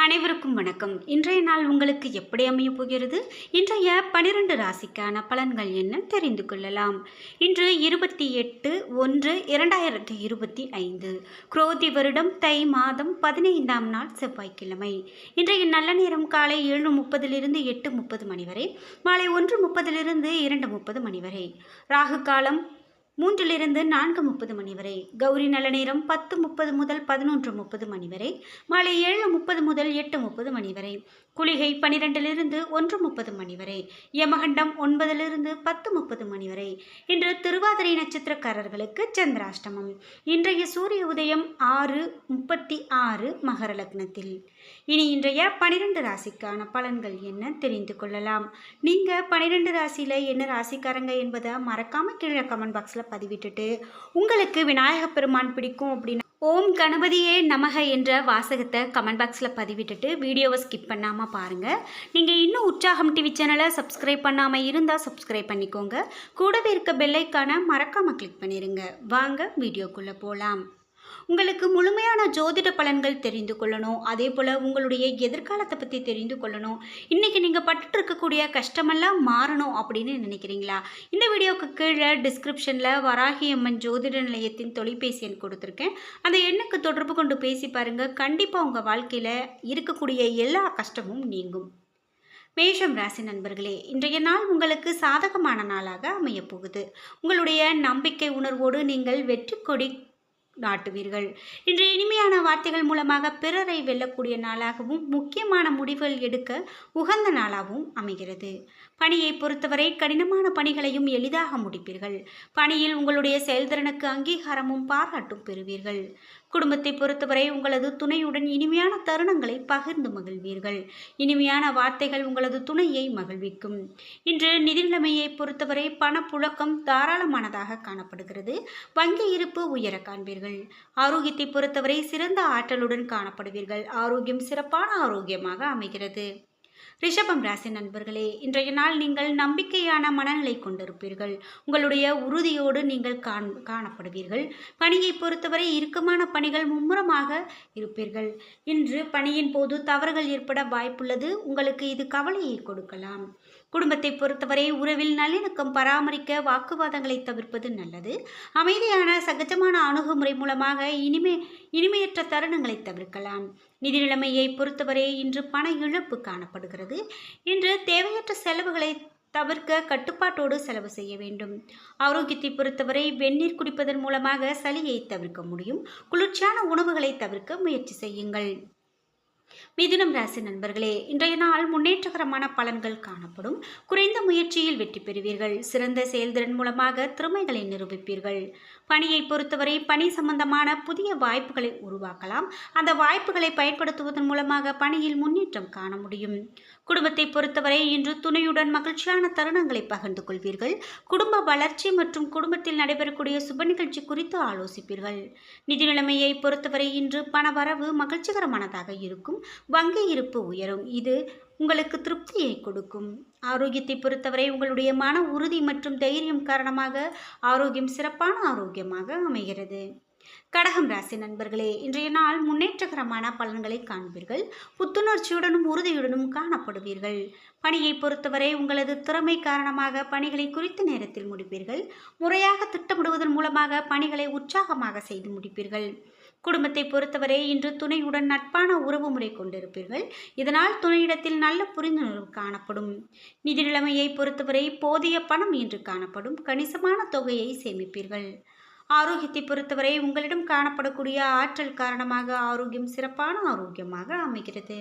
அனைவருக்கும் வணக்கம். இன்றைய நாள் உங்களுக்கு எப்படி அமையப் போகிறது? இன்றைய பனிரெண்டு ராசிக்கான பலன்கள் என்ன? தெரிந்து கொள்ளலாம். இன்று இருபத்தி எட்டு ஒன்று இரண்டாயிரத்தி இருபத்தி ஐந்து. குரோதி வருடம் தை மாதம் பதினைந்தாம் நாள் செவ்வாய்க்கிழமை. இன்றைய நல்ல நேரம் காலை ஏழு முப்பதிலிருந்து எட்டு முப்பது மணி வரை மாலை ஒன்று முப்பதிலிருந்து இரண்டு முப்பது மணி வரை. ராகு காலம் மூன்றிலிருந்து நான்கு முப்பது மணி வரை. கௌரி நல்ல நேரம் பத்து முப்பது முதல் பதினொன்று முப்பது மணி வரை. மாலை ஏழு முப்பது முதல் எட்டு முப்பது மணி வரை. குளிகை பனிரெண்டிலிருந்து ஒன்று முப்பது மணி வரை யமகண்டம் ஒன்பதிலிருந்து பத்து முப்பது மணி வரை. இன்று திருவாதிரை நட்சத்திரக்காரர்களுக்கு சந்திராஷ்டமம். இன்றைய சூரிய உதயம் ஆறு முப்பத்தி ஆறு மகர லக்னத்தில். இனி இன்றைய பனிரெண்டு ராசிக்கான பலன்கள் என்ன தெரிந்து கொள்ளலாம். நீங்கள் பன்னிரெண்டு ராசியில் என்ன ராசிக்காரங்க என்பதை மறக்காமல் கீழே கமெண்ட் பாக்ஸில் பதிவிட்டுட்டு உங்களுக்கு விநாயகப் பெருமான் பிடிக்கும் அப்படின்னு ஓம் கணபதியே நமக என்ற வாசகத்தை கமெண்ட் பாக்ஸில் பதிவிட்டுட்டு வீடியோவை ஸ்கிப் பண்ணாமல் பாருங்கள் நீங்கள் இன்னும் உற்சாகம் டிவி சேனலை சப்ஸ்கிரைப் பண்ணாமல் இருந்தால் சப்ஸ்கிரைப் பண்ணிக்கோங்க. கூடவே இருக்க பெல்லைக்கான மறக்காமல் கிளிக் பண்ணிடுங்க வாங்க வீடியோக்குள்ளே போகலாம் உங்களுக்கு முழுமையான ஜோதிட பலன்கள் தெரிந்து கொள்ளணும். அதே போல் உங்களுடைய எதிர்காலத்தை பற்றி தெரிந்து கொள்ளணும். இன்றைக்கி நீங்கள் பட்டுட்டு இருக்கக்கூடிய கஷ்டமெல்லாம் மாறணும் அப்படின்னு நினைக்கிறீங்களா? இந்த வீடியோவுக்கு கீழே டிஸ்கிரிப்ஷனில் வராகி அம்மன் ஜோதிட நிலையத்தின் தொலைபேசி எண் கொடுத்துருக்கேன். அந்த எண்ணுக்கு தொடர்பு கொண்டு பேசி பாருங்கள் கண்டிப்பாக உங்கள் வாழ்க்கையில் இருக்கக்கூடிய எல்லா கஷ்டமும் நீங்கும். மேஷம் ராசி நண்பர்களே இன்றைய நாள் உங்களுக்கு சாதகமான நாளாக அமையப் போகுது உங்களுடைய நம்பிக்கை உணர்வோடு நீங்கள் வெற்றி கொடி நாட்டுவீர்கள். இன்று இனிமையான வார்த்தைகள் மூலமாக பிறரை வெல்லக்கூடிய நாளாகவும் முக்கியமான முடிவுகள் எடுக்க உகந்த நாளாகவும் அமைகிறது. பணியை பொறுத்தவரை கடினமான பணிகளையும் எளிதாக முடிப்பீர்கள். பணியில் உங்களுடைய செயல்திறனுக்கு அங்கீகாரமும் பாராட்டும் பெறுவீர்கள். குடும்பத்தை பொறுத்தவரை உங்களது துணையுடன் இனிமையான தருணங்களை பகிர்ந்து மகிழ்வீர்கள். இனிமையான வார்த்தைகள் உங்களது துணையை மகிழ்விக்கும். இன்று நிதிநிலைமையை பொறுத்தவரை பணப்புழக்கம் தாராளமானதாக காணப்படுகிறது. வங்கி இருப்பு உயர காண்பீர்கள். ஆரோக்கியத்தை பொறுத்தவரை சிறந்த ஆற்றலுடன் காணப்படுவீர்கள். ஆரோக்கியம் சிறப்பான ஆரோக்கியமாக அமைகிறது. ரிஷபம் ராசி நண்பர்களே இன்றைய நாள் நீங்கள் நம்பிக்கையான மனநிலை கொண்டிருப்பீர்கள். உங்களுடைய உறுதியோடு நீங்கள் காண் காணப்படுவீர்கள். பணியை பொறுத்தவரை இறுக்கமான பணிகள் மும்முரமாக இருப்பீர்கள். இன்று பணியின் போது தவறுகள் ஏற்பட வாய்ப்புள்ளது. உங்களுக்கு இது கவலையை கொடுக்கலாம். குடும்பத்தை பொறுத்தவரை உறவில் நல்லிணக்கம் பராமரிக்க வாக்குவாதங்களை தவிர்ப்பது நல்லது. அமைதியான சகஜமான அணுகுமுறை மூலமாக இனிமே இனிமையற்ற தருணங்களை தவிர்க்கலாம். நிதி நிலைமையை பொறுத்தவரை இன்று பண இழப்பு காணப்படுகிறது. இன்று தேவையற்ற செலவுகளை தவிர்க்க கட்டுப்பாட்டோடு செலவு செய்ய வேண்டும். ஆரோக்கியத்தை பொறுத்தவரை வெந்நீர் குடிப்பதன் மூலமாக சளியை தவிர்க்க முடியும். குளிர்ச்சியான உணவுகளை தவிர்க்க முயற்சி செய்யுங்கள். மிதுனம் ராசி நண்பர்களே இன்றைய நாள் முன்னேற்றகரமான பலன்கள் காணப்படும். குறைந்த முயற்சியில் வெற்றி பெறுவீர்கள். சிறந்த செயல்திறன் மூலமாக திறமைகளை நிரூபிப்பீர்கள். பணியை பொறுத்தவரை பணி சம்பந்தமான புதிய வாய்ப்புகளை உருவாக்கலாம். அந்த வாய்ப்புகளை பயன்படுத்துவதன் மூலமாக பணியில் முன்னேற்றம் காண முடியும். குடும்பத்தை பொறுத்தவரை இன்று துணையுடன் மகிழ்ச்சியான தருணங்களை பகிர்ந்து கொள்வீர்கள். குடும்ப வளர்ச்சி மற்றும் குடும்பத்தில் நடைபெறக்கூடிய சுப நிகழ்ச்சி குறித்து ஆலோசிப்பீர்கள். நிதி நிலைமையை பொறுத்தவரை இன்று பண வரவு மகிழ்ச்சிகரமானதாக இருக்கும். வங்கி இருப்பு உயரும். இது உங்களுக்கு திருப்தியை கொடுக்கும். ஆரோக்கியத்தை பொறுத்தவரை உங்களுடைய மன உறுதி மற்றும் தைரியம் காரணமாக ஆரோக்கியம் சிறப்பான ஆரோக்கியமாக அமைகிறது. கடகம் ராசி நண்பர்களே இன்றைய நாள் முன்னேற்றகரமான பலன்களை காண்பீர்கள். புத்துணர்ச்சியுடனும் உறுதியுடனும் காணப்படுவீர்கள். பணியை பொறுத்தவரை உங்களது திறமை காரணமாக பணிகளை குறித்த நேரத்தில் முடிப்பீர்கள். முறையாக திட்டமிடுவதன் மூலமாக பணிகளை உற்சாகமாக செய்து முடிப்பீர்கள். குடும்பத்தை பொறுத்தவரை இன்று துணையுடன் நட்பான உறவு முறை கொண்டிருப்பீர்கள். இதனால் துணையிடத்தில் நல்ல புரிந்துணர்வு காணப்படும். நிதி நிலைமையை பொறுத்தவரை போதிய பணம் இன்று காணப்படும். கணிசமான தொகையை சேமிப்பீர்கள். ஆரோக்கியத்தை பொறுத்தவரை உங்களிடம் காணப்படக்கூடிய ஆற்றல் காரணமாக ஆரோக்கியம் சிறப்பான ஆரோக்கியமாக அமைகிறது.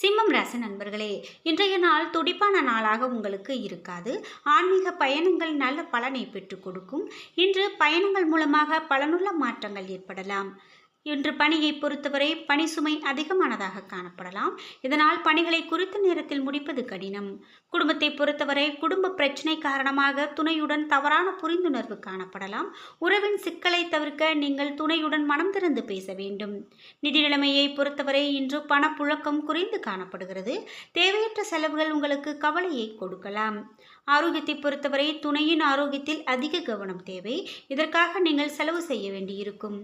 சிம்மம் ராசி நண்பர்களே இன்றைய நாள் துடிப்பான நாளாக உங்களுக்கு இருக்காது. ஆன்மீக பயணங்கள் நல்ல பலனை பெற்றுக் கொடுக்கும். இன்று பயணங்கள் மூலமாக பலனுள்ள மாற்றங்கள் ஏற்படலாம். இன்று பணியை பொறுத்தவரை பணி சுமை அதிகமானதாக காணப்படலாம். இதனால் பணிகளை குறித்த நேரத்தில் முடிப்பது கடினம். குடும்பத்தை பொறுத்தவரை குடும்ப பிரச்சனை காரணமாக துணையுடன் தவறான புரிந்துணர்வு காணப்படலாம். உறவின் சிக்கலை தவிர்க்க நீங்கள் துணையுடன் மனம் திறந்து பேச வேண்டும். நிதி நிலைமையை பொறுத்தவரை இன்று பணப்புழக்கம் குறைந்து காணப்படுகிறது. தேவையற்ற செலவுகள் உங்களுக்கு கவலையை கொடுக்கலாம். ஆரோக்கியத்தை பொறுத்தவரை துணையின் ஆரோக்கியத்தில் அதிக கவனம் தேவை. இதற்காக நீங்கள் செலவு செய்ய வேண்டியிருக்கும்.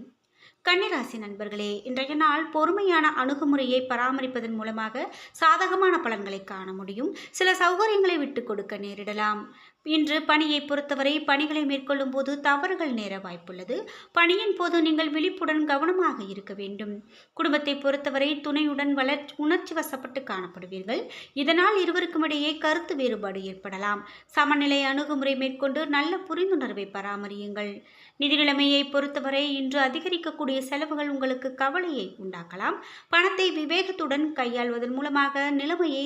கன்னிராசி நண்பர்களே இன்றைய நாள் பொறுமையான அணுகுமுறையை பராமரிப்பதன் மூலமாக சாதகமான பலன்களை காண முடியும். சில சௌகரியங்களை விட்டு கொடுக்க நேரிடலாம். இன்று பணியை பொறுத்தவரை பணிகளை மேற்கொள்ளும் போது தவறுகள் நேர வாய்ப்புள்ளது. பணியின் போது நீங்கள் விழிப்புடன் கவனமாக இருக்க வேண்டும். குடும்பத்தை பொறுத்தவரை துணையுடன் வளர் உணர்ச்சி வசப்பட்டு காணப்படுவீர்கள். இதனால் இருவருக்கும் இடையே கருத்து வேறுபாடு ஏற்படலாம். சமநிலை அணுகுமுறை மேற்கொண்டு நல்ல புரிந்துணர்வை பராமரியுங்கள். நிதி நிலைமையை பொறுத்தவரை இன்று அதிகரிக்கக்கூடிய செலவுகள் உங்களுக்கு கவலையை உண்டாக்கலாம். பணத்தை விவேகத்துடன் கையாள்வதன் மூலமாக நிலைமையை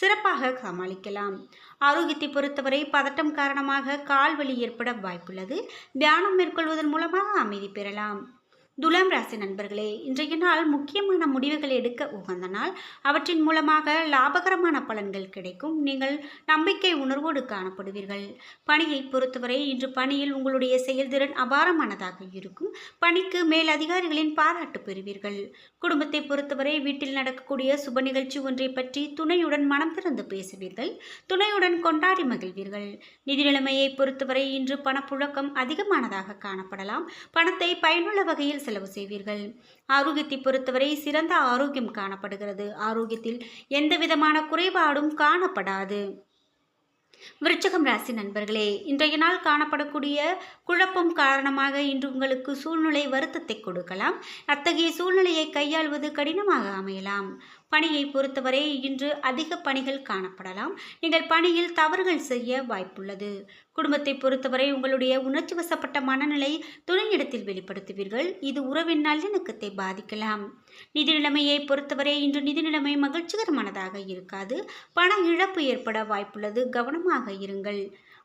சிறப்பாக சமாளிக்கலாம். ஆரோக்கியத்தை பொறுத்தவரை பதட்டம் காரணமாக கால் வலி ஏற்பட வாய்ப்புள்ளது. தியானம் மேற்கொள்வதன் மூலமாக அமைதி பெறலாம். துலாம் ராசி நண்பர்களே இன்றைய நாள் முக்கியமான முடிவுகள் எடுக்க உகந்த நாள் அவற்றின் மூலமாக லாபகரமான பலன்கள் கிடைக்கும். நீங்கள் நம்பிக்கை உணர்வோடு காணப்படுவீர்கள். பணியை பொறுத்தவரை இன்று பணியில் உங்களுடைய செயல்திறன் அபாரமானதாக இருக்கும். பணிக்கு மேல் அதிகாரிகளின் பாராட்டு பெறுவீர்கள். குடும்பத்தை பொறுத்தவரை வீட்டில் நடக்கக்கூடிய சுப நிகழ்ச்சி ஒன்றை பற்றி துணையுடன் மனம் திறந்து பேசுவீர்கள். துணையுடன் கொண்டாடி மகிழ்வீர்கள். நிதி நிலைமையை பொறுத்தவரை இன்று பணப்புழக்கம் அதிகமானதாக காணப்படலாம். பணத்தை பயனுள்ள வகையில் செலவு செய்வீர்கள். ஆரோக்கியத்தை பொறுத்தவரை சிறந்த ஆரோக்கியம் காணப்படுகிறது. ஆரோக்கியத்தில் எந்த விதமான குறைபாடும் காணப்படாது. விருச்சகம் ராசி நண்பர்களே இன்றைய நாள் காணப்படக்கூடிய குழப்பம் காரணமாக இன்று உங்களுக்கு சூழ்நிலை வருத்தத்தை கொடுக்கலாம். அத்தகைய சூழ்நிலையை கையாள்வது கடினமாக அமையலாம். பணியை பொறுத்தவரை இன்று அதிக பணிகள் காணப்படலாம். நீங்கள் பணியில் தவறுகள் செய்ய வாய்ப்புள்ளது. குடும்பத்தை பொறுத்தவரை உங்களுடைய உணர்ச்சி வசப்பட்ட மனநிலை துணையிடத்தில் வெளிப்படுத்துவீர்கள். இது உறவின் நல்லிணக்கத்தை பாதிக்கலாம். நிதி நிலைமையை பொறுத்தவரை இன்று நிதி நிலைமை மகிழ்ச்சிகரமானதாக இருக்காது. பண இழப்பு ஏற்பட வாய்ப்புள்ளது. கவனமாக இருங்கள்.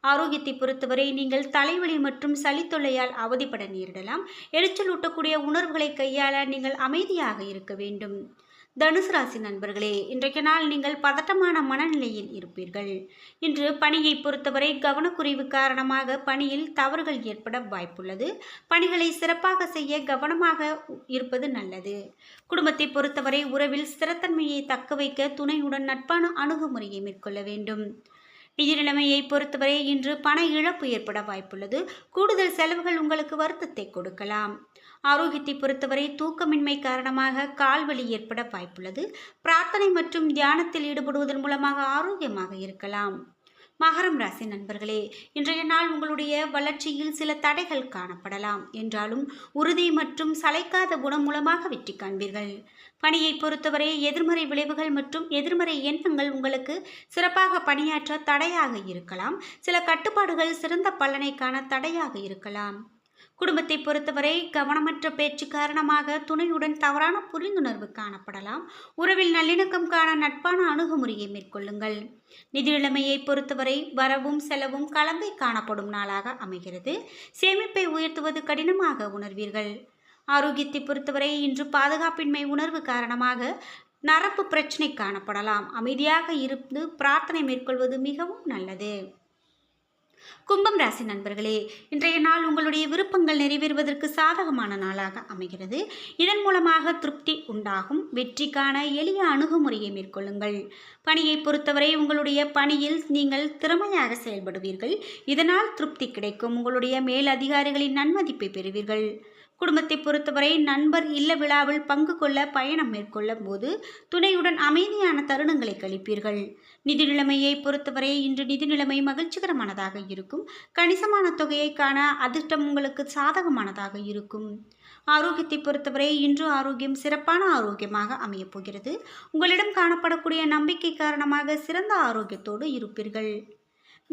ஆரோக்கியத்தை பொறுத்தவரை நீங்கள் தலைவலி மற்றும் சளித்தொல்லையால் அவதிப்பட நேரிடலாம். எரிச்சல் ஊட்டக்கூடிய உணர்வுகளை கையாள நீங்கள் அமைதியாக இருக்க வேண்டும். தனுசு ராசி நண்பர்களே இன்றைக்கு நாள் நீங்கள் பதட்டமான மனநிலையில் இருப்பீர்கள். இன்று பணியை பொறுத்தவரை கவனக்குறைவு காரணமாக பணியில் தவறுகள் ஏற்பட வாய்ப்புள்ளது. பணிகளை சிறப்பாக செய்ய கவனமாக இருப்பது நல்லது. குடும்பத்தை பொறுத்தவரை உறவில் ஸ்திரத்தன்மையை தக்க வைக்க துணையுடன் நட்பான அணுகுமுறையை மேற்கொள்ள வேண்டும். நிதி நிலைமையை பொறுத்தவரை இன்று பண இழப்பு ஏற்பட வாய்ப்புள்ளது. கூடுதல் செலவுகள் உங்களுக்கு வருத்தத்தை கொடுக்கலாம். ஆரோக்கியத்தை பொறுத்தவரை தூக்கமின்மை காரணமாக கால்வலி ஏற்பட வாய்ப்புள்ளது. பிரார்த்தனை மற்றும் தியானத்தில் ஈடுபடுவதன் மூலமாக ஆரோக்கியமாக இருக்கலாம். மகரம் ராசி நண்பர்களே இன்றைய நாள் உங்களுடைய வளர்ச்சியில் சில தடைகள் காணப்படலாம். என்றாலும் உறுதி மற்றும் சளைக்காத குணம் மூலமாக வெற்றி காண்பீர்கள். பணியை பொறுத்தவரை எதிர்மறை விளைவுகள் மற்றும் எதிர்மறை எண்ணங்கள் உங்களுக்கு சிறப்பாக பணியாற்ற தடையாக இருக்கலாம். சில கட்டுப்பாடுகள் சிறந்த பலனை காண தடையாக இருக்கலாம். குடும்பத்தை பொறுத்தவரை கவனமற்ற பேச்சு காரணமாக துணையுடன் தவறான புரிந்துணர்வு காணப்படலாம். உறவில் நல்லிணக்கம் காண நட்பான அணுகுமுறையை மேற்கொள்ளுங்கள். நிதிநிலைமையை பொறுத்தவரை வரவும் செலவும் கலந்தே காணப்படும் நாளாக அமைகிறது. சேமிப்பை உயர்த்துவது கடினமாக உணர்வீர்கள். ஆரோக்கியத்தை பொறுத்தவரை இன்று பாதுகாப்பின்மை உணர்வு காரணமாக நரம்பு பிரச்சனை காணப்படலாம். அமைதியாக இருந்து பிரார்த்தனை மேற்கொள்வது மிகவும் நல்லது. கும்பம் ராசி நண்பர்களே இன்றைய நாள் உங்களுடைய விருப்பங்கள் நிறைவேறுவதற்கு சாதகமான நாளாக அமைகிறது. இதன் மூலமாக திருப்தி உண்டாகும். வெற்றிக்கான எளிய அணுகுமுறையை மேற்கொள்ளுங்கள். பணியை பொறுத்தவரை உங்களுடைய பணியில் நீங்கள் திறமையாக செயல்படுவீர்கள். இதனால் திருப்தி கிடைக்கும். உங்களுடைய மேல் அதிகாரிகளின் நன்மதிப்பை பெறுவீர்கள். குடும்பத்தை பொறுத்தவரை நண்பர் இல்ல விழாவில் பங்கு கொள்ள பயணம் மேற்கொள்ளும் போது துணையுடன் அமைதியான தருணங்களை கழிப்பீர்கள். நிதி நிலைமையை பொறுத்தவரை இன்று நிதி நிலைமை மகிழ்ச்சிகரமானதாக இருக்கும். கணிசமான தொகையை காண அதிர்ஷ்டம் உங்களுக்கு சாதகமானதாக இருக்கும். ஆரோக்கியத்தை பொறுத்தவரை இன்று ஆரோக்கியம் சிறப்பான ஆரோக்கியமாக அமையப் போகிறது. உங்களிடம் காணப்படக்கூடிய நம்பிக்கை காரணமாக சிறந்த ஆரோக்கியத்தோடு இருப்பீர்கள்.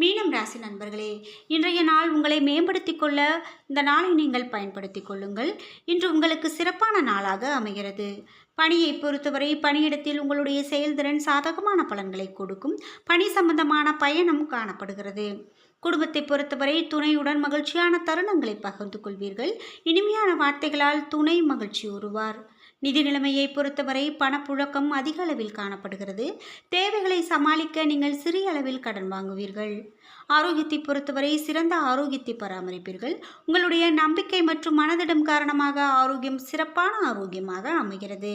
மீனம் ராசி நண்பர்களே இன்றைய நாள் உங்களை மேம்படுத்திக் கொள்ள இந்த நாளை நீங்கள் பயன்படுத்திக் கொள்ளுங்கள். இன்று உங்களுக்கு சிறப்பான நாளாக அமைகிறது. பணியை பொறுத்தவரை பணியிடத்தில் உங்களுடைய செயல்திறன் சாதகமான பலன்களை கொடுக்கும். பணி சம்பந்தமான பயணம் காணப்படுகிறது. குடும்பத்தை பொறுத்தவரை துணையுடன் மகிழ்ச்சியான தருணங்களை பகிர்ந்து கொள்வீர்கள். இனிமையான வார்த்தைகளால் துணை மகிழ்ச்சி உருவார். நிதி நிலைமையை பொறுத்தவரை பணப்புழக்கம் அதிக அளவில் காணப்படுகிறது. தேவைகளை சமாளிக்க நீங்கள் சிறிய அளவில் கடன் வாங்குவீர்கள். ஆரோக்கியத்தை பொறுத்தவரை சிறந்த ஆரோக்கியத்தை பராமரிப்பீர்கள். உங்களுடைய நம்பிக்கை மற்றும் மனதிடம் காரணமாக ஆரோக்கியம் சிறப்பான ஆரோக்கியமாக அமைகிறது.